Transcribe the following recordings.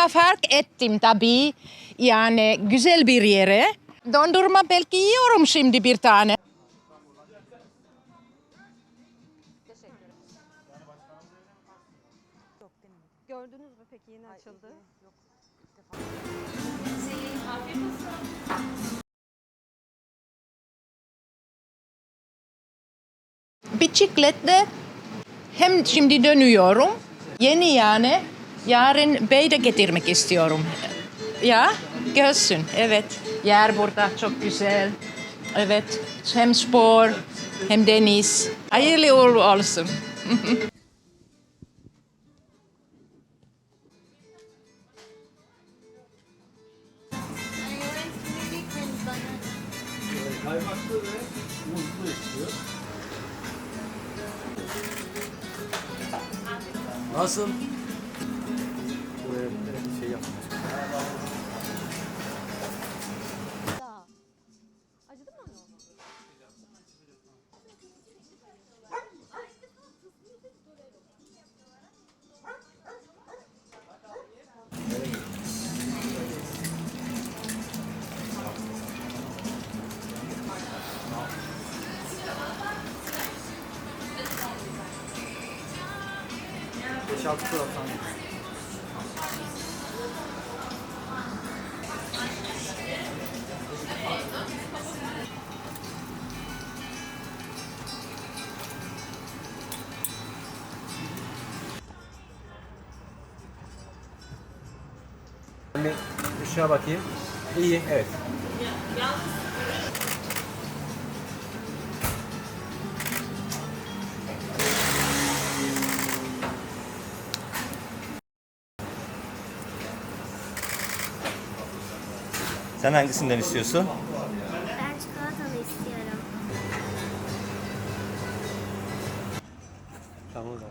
Ama fark ettim tabii. Yani güzel bir yere. Dondurma belki yiyorum şimdi bir tane. Gördünüz mü peki yeni açıldı? Bisikletle hem şimdi dönüyorum. Yeni yani. Yarın bey de getirmek istiyorum. Ya görsün. Evet. Yer burada çok güzel. Evet. Hem spor hem deniz. Hayırlı uğurlu olsun. Nasıl? 66 Bir ışığa bakayım. İyi, evet. Yalnız Sen hangisinden istiyorsun? Ben çikolatalı istiyorum. Tamam da.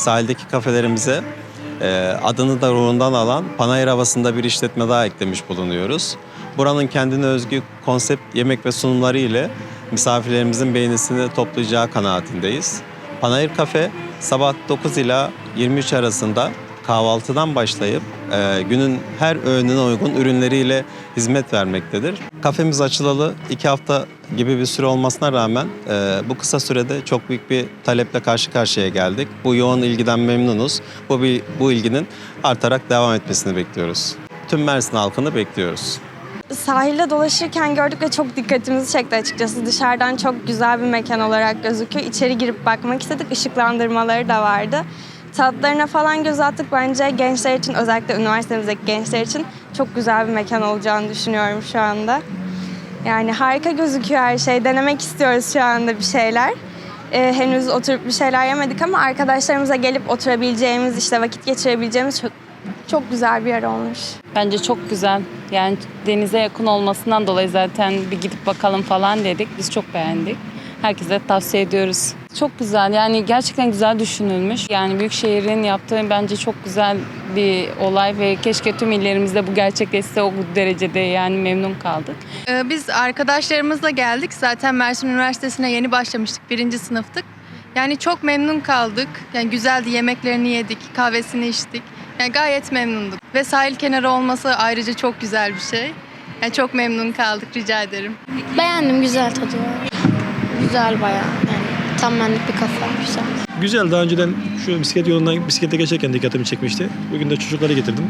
Sahildeki kafelerimize e, adını da ruhundan alan Panayır havasında bir işletme daha eklemiş bulunuyoruz. Buranın kendine özgü konsept yemek ve sunumları ile misafirlerimizin beğenisini toplayacağı kanaatindeyiz. Panayır Kafe sabah 9 ila 23 arasında kahvaltıdan başlayıp e, günün her öğününe uygun ürünleriyle hizmet vermektedir. Kafemiz açılalı iki hafta gibi bir süre olmasına rağmen e, bu kısa sürede çok büyük bir taleple karşı karşıya geldik. Bu yoğun ilgiden memnunuz. Bu, bir- bu ilginin artarak devam etmesini bekliyoruz. Tüm Mersin halkını bekliyoruz. Sahilde dolaşırken gördük ve çok dikkatimizi çekti açıkçası. Dışarıdan çok güzel bir mekan olarak gözüküyor. İçeri girip bakmak istedik. Işıklandırmaları da vardı. Tatlarına falan göz attık. Bence gençler için özellikle üniversitemizdeki gençler için çok güzel bir mekan olacağını düşünüyorum şu anda. Yani harika gözüküyor her şey. Denemek istiyoruz şu anda bir şeyler. Ee, henüz oturup bir şeyler yemedik ama arkadaşlarımıza gelip oturabileceğimiz, işte vakit geçirebileceğimiz çok, çok güzel bir yer olmuş. Bence çok güzel. Yani denize yakın olmasından dolayı zaten bir gidip bakalım falan dedik. Biz çok beğendik. Herkese tavsiye ediyoruz. Çok güzel yani gerçekten güzel düşünülmüş. Yani Büyükşehir'in yaptığı bence çok güzel bir olay ve keşke tüm illerimizde bu gerçekleşse o derecede yani memnun kaldık. Ee, Biz arkadaşlarımızla geldik. Zaten Mersin Üniversitesi'ne yeni başlamıştık. Birinci sınıftık. Yani çok memnun kaldık. Yani güzeldi. Yemeklerini yedik, kahvesini içtik. Yani gayet memnunduk. Ve sahil kenarı olması ayrıca çok güzel bir şey. Yani çok memnun kaldık. Rica ederim. Beğendim güzel tadı. Güzel bayağı yani tam benlik bir kafe güzel. Güzel. Daha önceden şu bisiklet yolundan bisiklete geçerken dikkatimi çekmişti. Bugün de çocukları getirdim.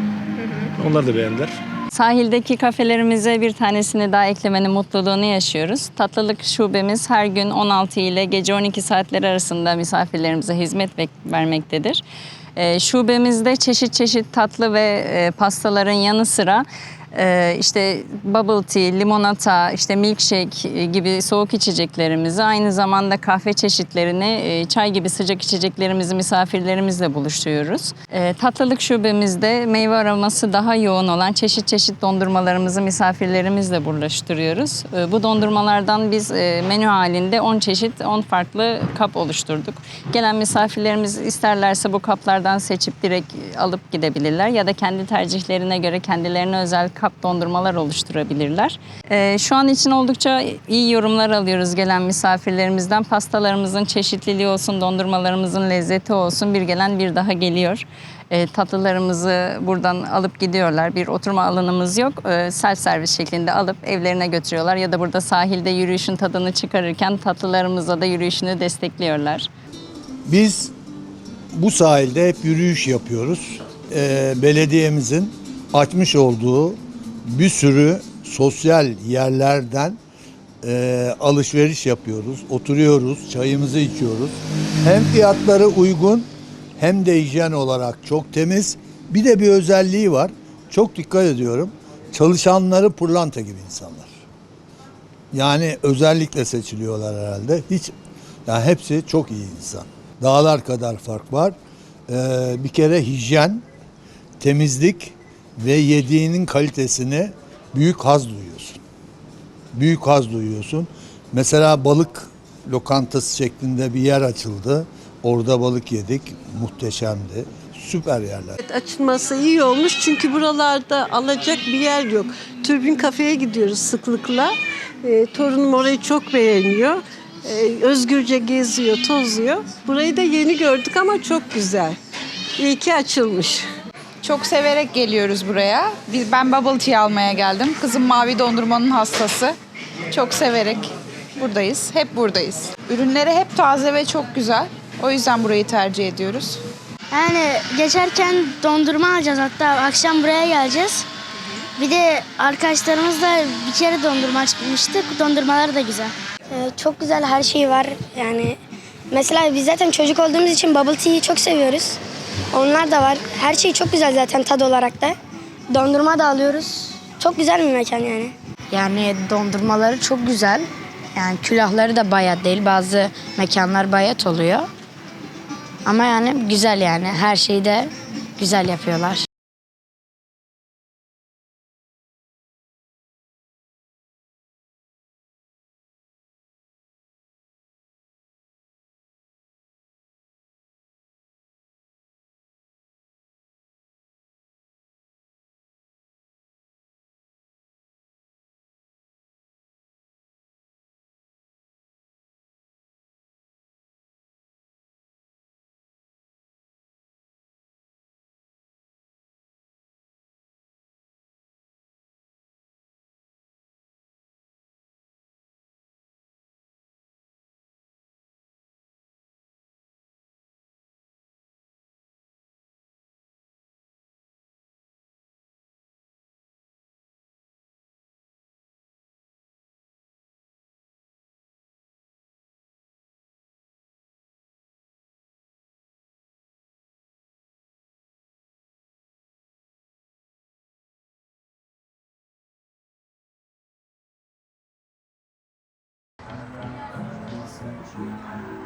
Onlar da beğendiler. Sahildeki kafelerimize bir tanesini daha eklemenin mutluluğunu yaşıyoruz. Tatlılık şubemiz her gün 16 ile gece 12 saatleri arasında misafirlerimize hizmet vermektedir. Ee, şubemizde çeşit çeşit tatlı ve e, pastaların yanı sıra Ee, işte bubble tea, limonata, işte milkshake gibi soğuk içeceklerimizi aynı zamanda kahve çeşitlerini, e, çay gibi sıcak içeceklerimizi misafirlerimizle buluşturuyoruz. Ee, tatlılık şubemizde meyve aroması daha yoğun olan çeşit çeşit dondurmalarımızı misafirlerimizle buluşturuyoruz. Ee, bu dondurmalardan biz e, menü halinde 10 çeşit, 10 farklı kap oluşturduk. Gelen misafirlerimiz isterlerse bu kaplardan seçip direkt alıp gidebilirler ya da kendi tercihlerine göre kendilerine özel kap dondurmalar oluşturabilirler. Ee, şu an için oldukça iyi yorumlar alıyoruz gelen misafirlerimizden. Pastalarımızın çeşitliliği olsun, dondurmalarımızın lezzeti olsun bir gelen bir daha geliyor. Ee, tatlılarımızı buradan alıp gidiyorlar. Bir oturma alanımız yok. Ee, self servis şeklinde alıp evlerine götürüyorlar ya da burada sahilde yürüyüşün tadını çıkarırken tatlılarımızla da yürüyüşünü destekliyorlar. Biz bu sahilde hep yürüyüş yapıyoruz. Ee, belediyemizin açmış olduğu bir sürü sosyal yerlerden e, alışveriş yapıyoruz. Oturuyoruz, çayımızı içiyoruz. Hem fiyatları uygun hem de hijyen olarak çok temiz. Bir de bir özelliği var. Çok dikkat ediyorum. Çalışanları pırlanta gibi insanlar. Yani özellikle seçiliyorlar herhalde. Hiç yani hepsi çok iyi insan. Dağlar kadar fark var. Ee, bir kere hijyen, temizlik ve yediğinin kalitesini büyük haz duyuyorsun. Büyük haz duyuyorsun. Mesela balık lokantası şeklinde bir yer açıldı. Orada balık yedik. Muhteşemdi. Süper yerler. Açılması iyi olmuş çünkü buralarda alacak bir yer yok. Türbin kafeye gidiyoruz sıklıkla. Ee, torunum orayı çok beğeniyor. Ee, özgürce geziyor, tozuyor. Burayı da yeni gördük ama çok güzel. İyi ki açılmış. Çok severek geliyoruz buraya. Biz ben bubble tea almaya geldim. Kızım mavi dondurmanın hastası. Çok severek buradayız. Hep buradayız. Ürünleri hep taze ve çok güzel. O yüzden burayı tercih ediyoruz. Yani geçerken dondurma alacağız hatta akşam buraya geleceğiz. Bir de arkadaşlarımızla bir kere dondurma açmıştık. Dondurmalar da güzel. Ee, çok güzel her şey var. Yani mesela biz zaten çocuk olduğumuz için bubble tea'yi çok seviyoruz. Onlar da var. Her şey çok güzel zaten tad olarak da. Dondurma da alıyoruz. Çok güzel bir mekan yani. Yani dondurmaları çok güzel. Yani külahları da bayat değil. Bazı mekanlar bayat oluyor. Ama yani güzel yani. Her şeyi de güzel yapıyorlar. ますね。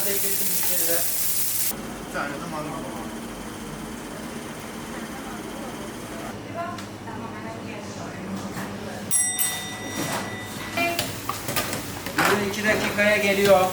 biraz beklesin müşteriler. Bir tane de mangal var. Ürün 2 dakikaya geliyor.